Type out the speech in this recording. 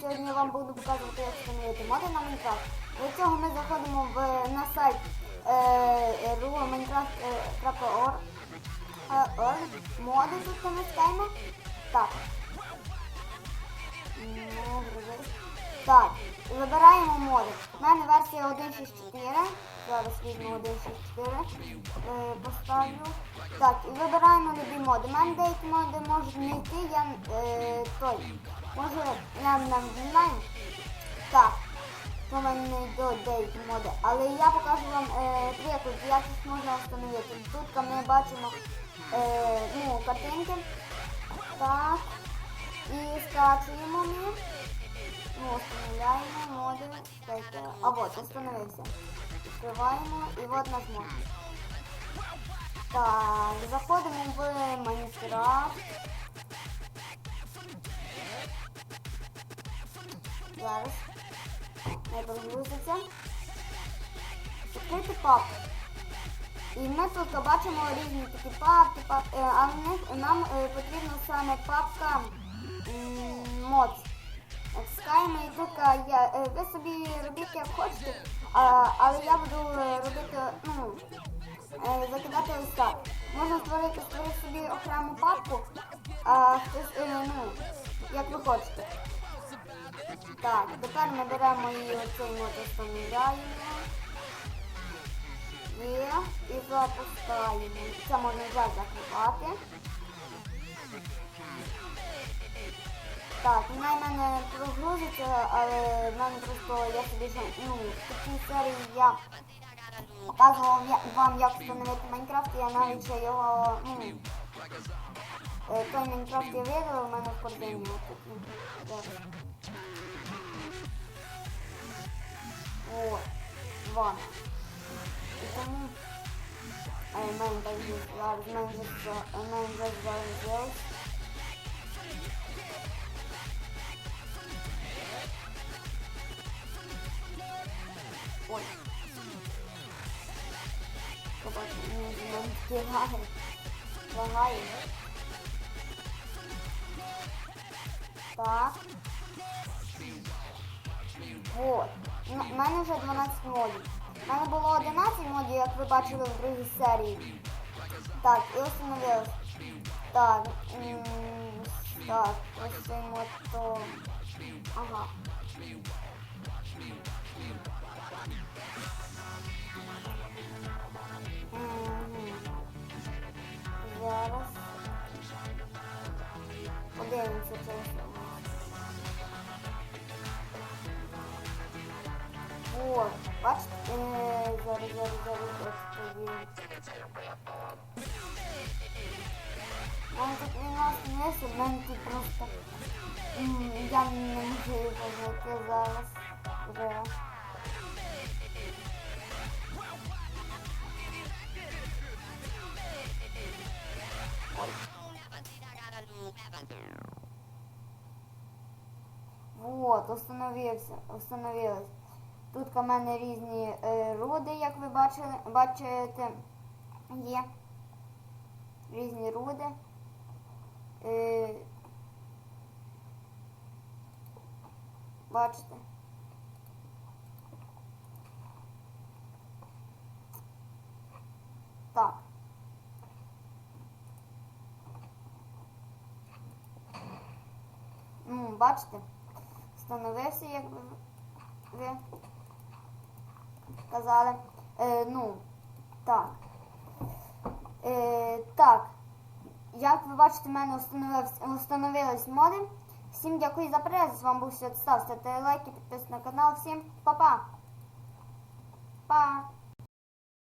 сьогодні я вам буду показувати, як встановити моди на Minecraft. Для цього ми заходимо в, на сайт е, е, е моди тут натискаємо. Так. Так моди. У мене версія 1.6.4. Зараз візьму 1.6.4. Е, поставлю. Так, і вибираємо любі моди. У мене деякі моди можуть не йти, я е, той. Може нам нам знімаємо. Так. У мене не йдуть деякі моди. Але я покажу вам е, приклад, як їх можна встановити. Тут ми бачимо е, ну, картинки. Так. І скачуємо ми. Ну, встановляємо моди. Чекайте. А от, встановився. Відкриваємо і от наш мод. Так, заходимо в Майнкрафт. Зараз. Не прогрузиться. Відкрити папку. І ми тут бачимо різні такі папки, пап... е, а в них нам е, потрібна саме папка м, мод. І е, я, е, ви собі робіть як хочете, а, але я буду е, робити, ну, е, закидати ось так. Можна створити, створити собі окрему папку, а хтось, ну, як ви хочете. Так, тепер ми беремо і оцей встановляємо. Є, і запускаємо. Це можна вже закривати. Так, вона в мене прогрузиться, але в мене просто я собі вже, ну, в такій серії я показував вам, як встановити Майнкрафт, я навіть ще його, ну, е, той Майнкрафт я видав, у мене в ну. О, два. І тому е, в мене так є зараз, в мене вже за- в мене вже зараз з'явилось. Ой. Побачимо, мені з мене встигає. Лагає. Так. Вот. У мене вже 12 модів. У мене було 11 модів, як ви бачили в другій серії. Так, і установилось. Так. Так, ось цей мод то. Ага. Зараз. Подивимося через. Вот, бачите, е, зараз, зараз, зараз, ось тоді. Мене тут він нас несе, в мене тут просто, м, я не можу його знайти зараз. Вже. Вот, установився, установилось. Тут у мене різні е, руди, як ви бачили, бачите, є. Різні руди. Е, бачите. Так. Ну, бачите, встановився, як ви, ви казали. Е, ну, так. Е, так. Як ви бачите, в мене установились моди. Всім дякую за перегляд. З вами був Став. Ставте лайки, підписуйтесь на канал. Всім па-па. Па!